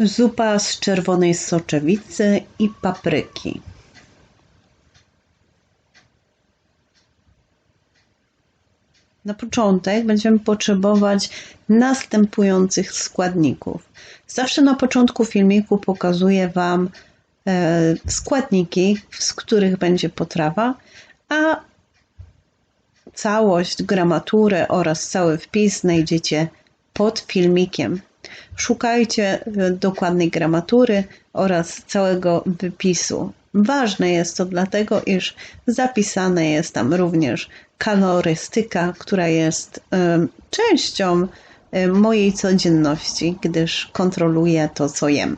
Zupa z czerwonej soczewicy i papryki. Na początek będziemy potrzebować następujących składników. Zawsze na początku filmiku pokazuję Wam e, składniki, z których będzie potrawa, a całość, gramaturę oraz cały wpis znajdziecie pod filmikiem. Szukajcie e, dokładnej gramatury oraz całego wypisu. Ważne jest to dlatego, iż zapisane jest tam również kalorystyka, która jest e, częścią e, mojej codzienności, gdyż kontroluję to, co jem.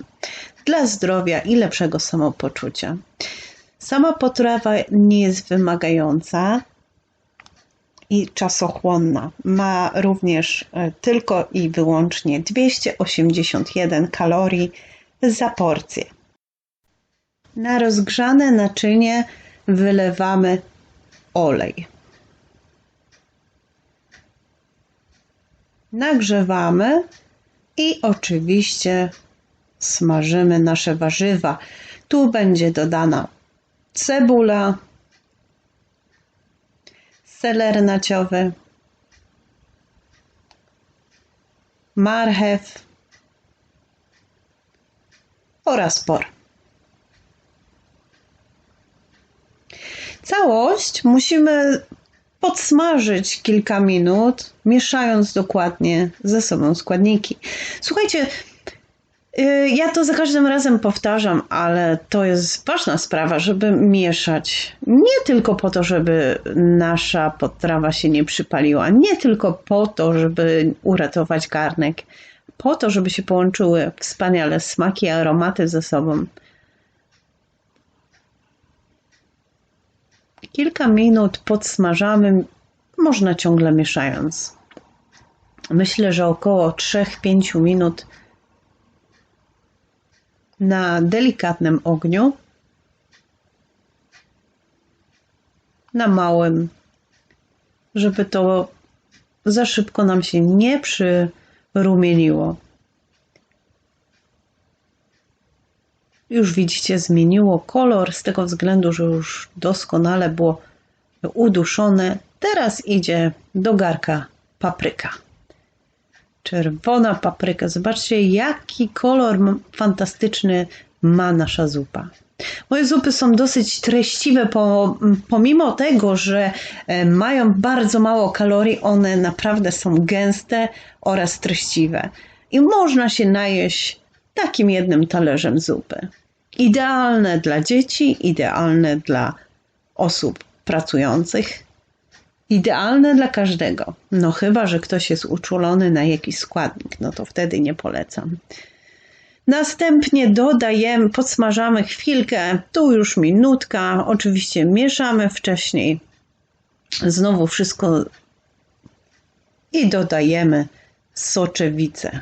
Dla zdrowia i lepszego samopoczucia. Sama potrawa nie jest wymagająca, i czasochłonna. Ma również e, tylko i wyłącznie 281 kalorii za porcję. Na rozgrzane naczynie wylewamy olej. Nagrzewamy i oczywiście smażymy nasze warzywa. Tu będzie dodana cebula, seler naciowy, marchew oraz por. Całość musimy podsmażyć kilka minut, mieszając dokładnie ze sobą składniki. Słuchajcie, ja to za każdym razem powtarzam, ale to jest ważna sprawa, żeby mieszać. Nie tylko po to, żeby nasza potrawa się nie przypaliła, nie tylko po to, żeby uratować garnek, po to, żeby się połączyły wspaniale smaki i aromaty ze sobą. Kilka minut podsmażamy, można ciągle mieszając. Myślę, że około 3-5 minut na delikatnym ogniu, na małym, żeby to za szybko nam się nie przyrumieniło. Już widzicie, zmieniło kolor z tego względu, że już doskonale było uduszone. Teraz idzie do garka papryka czerwona papryka. Zobaczcie, jaki kolor fantastyczny ma nasza zupa. Moje zupy są dosyć treściwe, pomimo tego, że e, mają bardzo mało kalorii, one naprawdę są gęste oraz treściwe. I można się najeść takim jednym talerzem zupy. Idealne dla dzieci, idealne dla osób pracujących, Idealne dla każdego. No chyba, że ktoś jest uczulony na jakiś składnik, no to wtedy nie polecam. Następnie dodajemy, podsmażamy chwilkę, tu już minutka, oczywiście mieszamy wcześniej. Znowu wszystko i dodajemy soczewicę.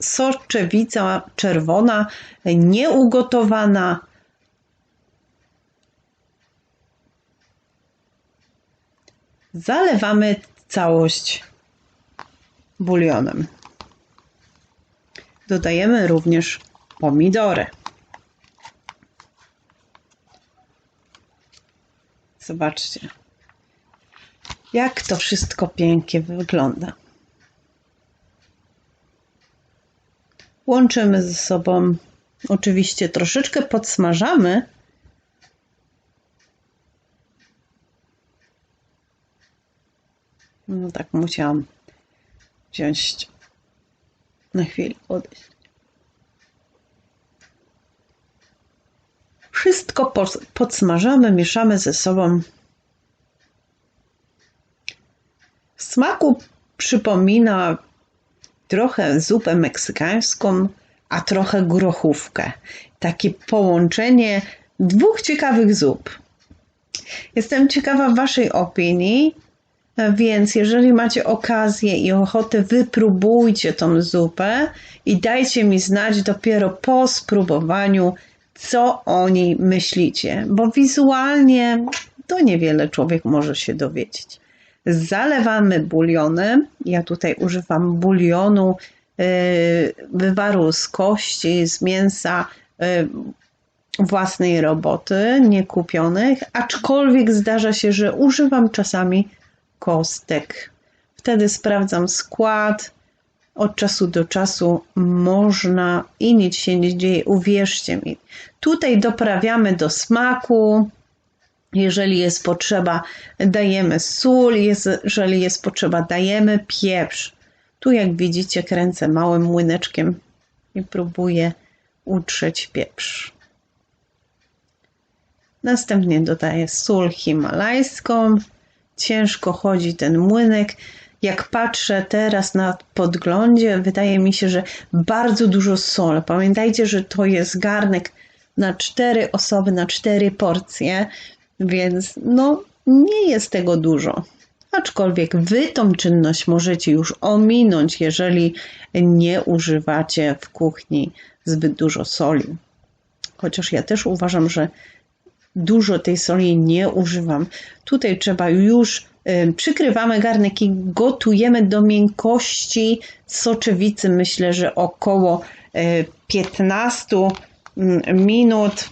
Soczewica czerwona, nieugotowana, Zalewamy całość bulionem. Dodajemy również pomidory. Zobaczcie, jak to wszystko pięknie wygląda. Łączymy ze sobą, oczywiście troszeczkę podsmażamy, No tak musiałam wziąć na chwilę odejść. Wszystko podsmażamy, mieszamy ze sobą. W smaku przypomina trochę zupę meksykańską, a trochę grochówkę. Takie połączenie dwóch ciekawych zup. Jestem ciekawa Waszej opinii. Więc jeżeli macie okazję i ochotę, wypróbujcie tą zupę i dajcie mi znać dopiero po spróbowaniu, co o niej myślicie, bo wizualnie to niewiele człowiek może się dowiedzieć. Zalewamy bulionem. Ja tutaj używam bulionu y, wywaru z kości, z mięsa y, własnej roboty, nie kupionych, aczkolwiek zdarza się, że używam czasami kostek. Wtedy sprawdzam skład. Od czasu do czasu można i nic się nie dzieje, uwierzcie mi. Tutaj doprawiamy do smaku. Jeżeli jest potrzeba, dajemy sól, jeżeli jest potrzeba, dajemy pieprz. Tu, jak widzicie, kręcę małym młyneczkiem i próbuję utrzeć pieprz. Następnie dodaję sól himalajską. Ciężko chodzi ten młynek. Jak patrzę teraz na podglądzie, wydaje mi się, że bardzo dużo soli. Pamiętajcie, że to jest garnek na cztery osoby, na cztery porcje, więc no nie jest tego dużo. Aczkolwiek wy tą czynność możecie już ominąć, jeżeli nie używacie w kuchni zbyt dużo soli. Chociaż ja też uważam, że dużo tej soli nie używam. Tutaj trzeba już y, przykrywamy garnek i gotujemy do miękkości soczewicy. Myślę, że około 15 y, minut.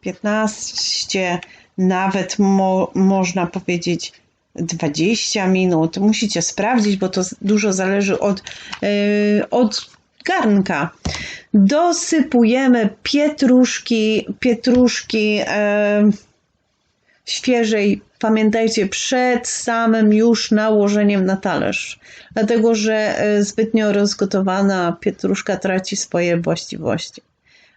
15, nawet mo, można powiedzieć 20 minut. Musicie sprawdzić, bo to dużo zależy od, yy, od garnka. Dosypujemy pietruszki, pietruszki e, świeżej. Pamiętajcie, przed samym już nałożeniem na talerz, dlatego że e, zbytnio rozgotowana pietruszka traci swoje właściwości.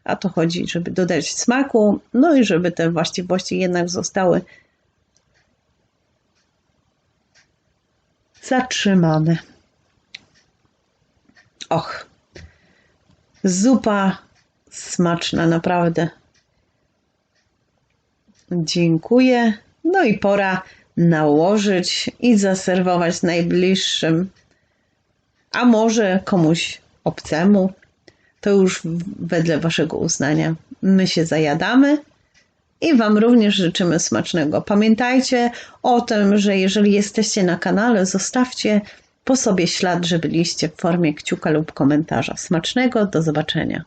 A to chodzi, żeby dodać smaku, no i żeby te właściwości jednak zostały zatrzymane. Och, Zupa smaczna, naprawdę. Dziękuję. No i pora nałożyć i zaserwować najbliższym, a może komuś obcemu. To już wedle Waszego uznania. My się zajadamy i Wam również życzymy smacznego. Pamiętajcie o tym, że jeżeli jesteście na kanale, zostawcie po sobie ślad, że byliście w formie kciuka lub komentarza. Smacznego, do zobaczenia.